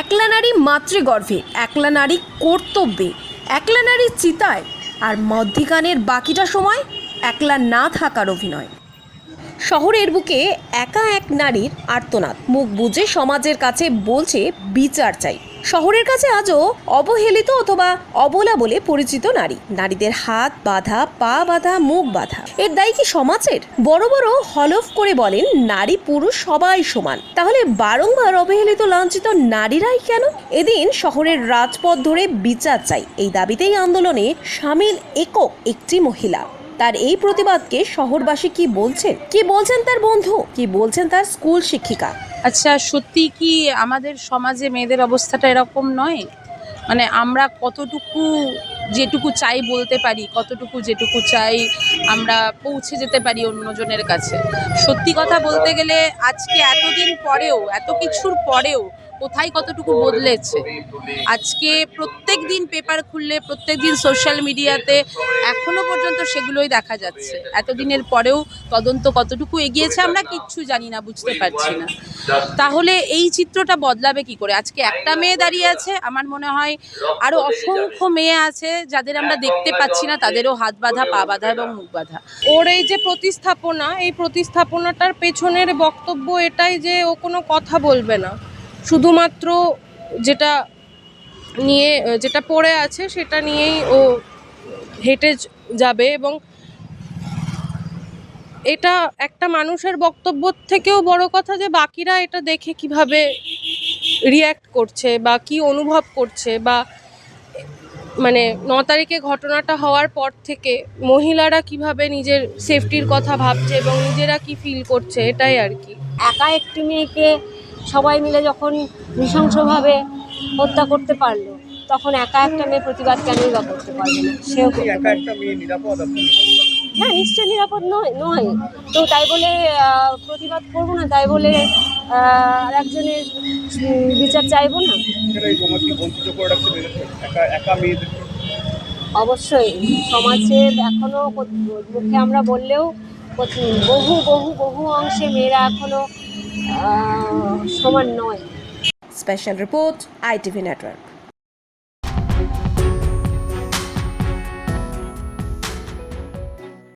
একলা নারী মাতৃগর্ভে, একলা নারী কর্তব্যে, একলা নারী চিতায়, আর মধ্যিকানের বাকিটা সময় একলা না থাকার অভিনয়। শহরের বুকে একা এক নারীর আর্তনাদ। মুখ বুঝে সমাজের কাছে বলছে বিচার চাই। শহরের কাছে আজও অবহেলিত অথবা অবলা বলে পরিচিত নারী। নারীদের হাত বাঁধা, পা বাঁধা, মুখ বাঁধা। এর দায়ী কি সমাজের? বড় বড় হলফ করে বলেন, নারী পুরুষ সবাই সমান। তাহলে বারংবার অবহেলিত লাঞ্ছিত নারীরাই কেন? এদিন শহরের রাজপথ ধরে বিচার চাই। এই দাবিতেই আন্দোলনে সামিল একক একটি মহিলা। তার এই প্রতিবাদকে শহরবাসী কি বলছেন? কি বলছেন তার বন্ধু? কি বলছেন তার স্কুল শিক্ষিকা? আচ্ছা সত্যি কি আমাদের সমাজে মেয়েদের অবস্থাটা এরকম নয়? মানে আমরা কতটুকু যেটুকু চাই বলতে পারি, কতটুকু যেটুকু চাই আমরা পৌঁছে যেতে পারি অন্যজনের কাছে। সত্যি কথা বলতে গেলে আজকে এতদিন পরেও, এত কিছুর পরেও কোথায় কতটুকু বদলেছে? আজকে প্রত্যেক দিন পেপার খুললে, প্রত্যেক দিন সোশ্যাল মিডিয়াতে এখনও পর্যন্ত সেগুলোই দেখা যাচ্ছে। এতদিনের পরেও তদন্ত কতটুকু এগিয়েছে আমরা কিচ্ছু জানি না, বুঝতে পারছি না। তাহলে এই চিত্রটা বদলাবে কি করে? আজকে একটা মেয়ে দাঁড়িয়ে আছে, আমার মনে হয় আরও অসংখ্য মেয়ে আছে যাদের আমরা দেখতে পাচ্ছি না, তাদেরও হাত বাঁধা, পা বাঁধা এবং মুখ বাঁধা। ওর এই যে প্রতিস্থাপনা, এই প্রতিস্থাপনাটার পেছনের বক্তব্য এটাই যে ও কোনো কথা বলবে না। শুধুমাত্র যেটা নিয়ে, যেটা পড়ে আছে সেটা নিয়েই ও হেঁটে যাবে এবং এটা একটা মানুষের বক্তব্য থেকেও বড় কথা যে বাকিরা এটা দেখে কীভাবে রিয়্যাক্ট করছে বা কি অনুভব করছে বা মানে ন তারিখে ঘটনাটা হওয়ার পর থেকে মহিলারা কীভাবে নিজের সেফটির কথা ভাবছে এবং নিজেরা কি ফিল করছে, এটাই আর কি। একা একটি মেয়েকে সবাই মিলে যখন নৃশংসভাবে হত্যা করতে পারল তখন একা একটা মেয়ে প্রতিবাদ কেনই বা করতে পারবে না? সেও করতে একা একটা মেয়ে নিরাপদ না নিশ্চয় নিরাপদ নয় নয়। তো তাই বলে প্রতিবাদ করব না তাই বলে আর একজনের বিচার চাইব না। কেন অবশ্যই সমাজের এখনও মুখে আমরা বললেও বহু বহু বহু অংশে মেয়েরা এখনও আহ, সমান নয়। Special report ITV network.